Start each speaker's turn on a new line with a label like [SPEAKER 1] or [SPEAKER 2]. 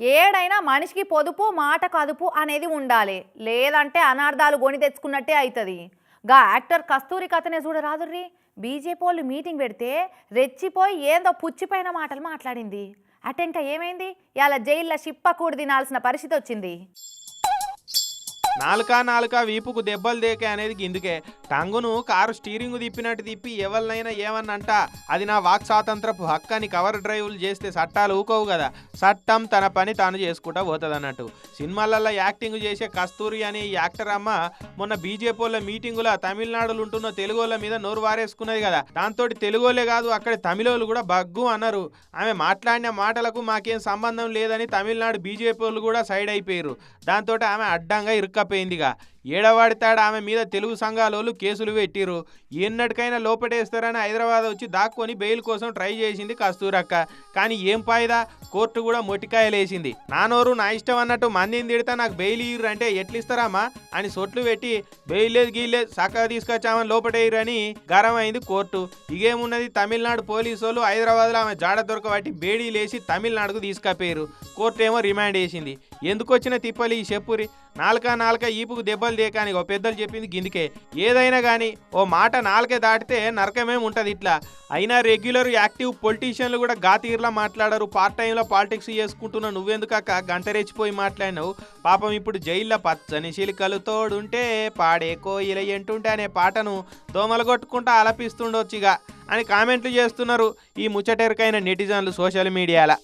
[SPEAKER 1] ఏడైనా మనిషికి పొదుపు మాట కదుపు అనేది ఉండాలి. లేదంటే అనార్థాలు గొని తెచ్చుకున్నట్టే అవుతుంది గా యాక్టర్ కస్తూరి కథనే చూడరాదుర్రి. బీజేపీ వాళ్ళు మీటింగ్ పెడితే రెచ్చిపోయి ఏందో పుచ్చిపోయిన మాటలు మాట్లాడింది. అటెంక ఏమైంది? ఇలా జైల్లో షిప్పకూడు తినాల్సిన పరిస్థితి వచ్చింది.
[SPEAKER 2] నాలుకా నాలుకా వీపుకు దెబ్బలు దేకే అనేది ఇందుకే. టంగును కారు స్టీరింగ్ తిప్పినట్టు తిప్పి ఎవరినైనా ఏమన్నంట? అది నా వాక్ స్వాతంత్రపు హక్కు అని కవర్ డ్రైవ్లు చేస్తే చట్టాలు ఊకోవు కదా. చట్టం తన పని తాను చేసుకుంటా పోతుంది అన్నట్టు సినిమాలలో యాక్టింగ్ చేసే కస్తూరి అనే ఈ యాక్టర్ అమ్మ మొన్న బీజేపీ వాళ్ళ మీటింగుల తమిళనాడులో ఉంటున్న తెలుగు వాళ్ళ మీద నోరు వారేసుకున్నది కదా. దాంతో తెలుగోళ్ళే కాదు అక్కడ తమిళోళ్ళు కూడా బగ్గు అన్నారు. ఆమె మాట్లాడిన మాటలకు మాకేం సంబంధం లేదని తమిళనాడు బీజేపీ వాళ్ళు కూడా సైడ్ అయిపోయారు దాంతో ఆమె అడ్డంగా ఇరుక్కపోయిందిగా. ఏడవాడితాడు. ఆమె మీద తెలుగు సంఘాలోళ్ళు కేసులు పెట్టిరు ఎన్నటికైనా లోపటేస్తారని హైదరాబాద్ వచ్చి దాక్కొని బెయిల్ కోసం ట్రై చేసింది కస్తూరక్క. కానీ ఏం పాయిదా కోర్టు కూడా మొటికాయలేసింది నానోరు నా ఇష్టం అన్నట్టు మందిని తిడితే నాకు బెయిల్ ఇయ్యరు అంటే ఎట్లిస్తారామా అని సొట్లు పెట్టి బెయిల్ లేదు గీలేదు చక్కగా తీసుకొచ్చామని లోపటేయరు అని గరం అయింది కోర్టు. ఇగేమున్నది తమిళనాడు పోలీసు వాళ్ళు హైదరాబాద్లో ఆమె జాడ దొరకబట్టి బేడీ లేచి తమిళనాడుకు తీసుకపోయారు కోర్టు ఏమో రిమాండ్ వేసింది ఎందుకు వచ్చిన తిప్పలు ఈ చెప్పురి? నాలుక నాలుక ఈపుకు దెబ్బలు దేకాని ఓ పెద్దలు చెప్పింది గిందికే. ఏదైనా కానీ ఓ మాట నాలుకే దాటితే నరకమేం ఉంటుంది ఇట్లా? అయినా రెగ్యులర్ యాక్టివ్ పొలిటీషియన్లు కూడా గాతీర్లా మాట్లాడరు. పార్ట్ టైంలో పాలిటిక్స్ చేసుకుంటున్నా నువ్వెందుకక్క? గంట రెచ్చిపోయి మాట్లాడినావు. పాపం ఇప్పుడు జైల్లో పచ్చని చిలికలుతోడుంటే తోడుంటే పాడే కోయిల ఎంటుంటే అనే పాటను దోమలు కొట్టుకుంటా ఆలపిస్తుండొచ్చుగా అని కామెంట్లు చేస్తున్నారు ఈ ముచ్చటెరకైన నెటిజన్లు సోషల్ మీడియాలో.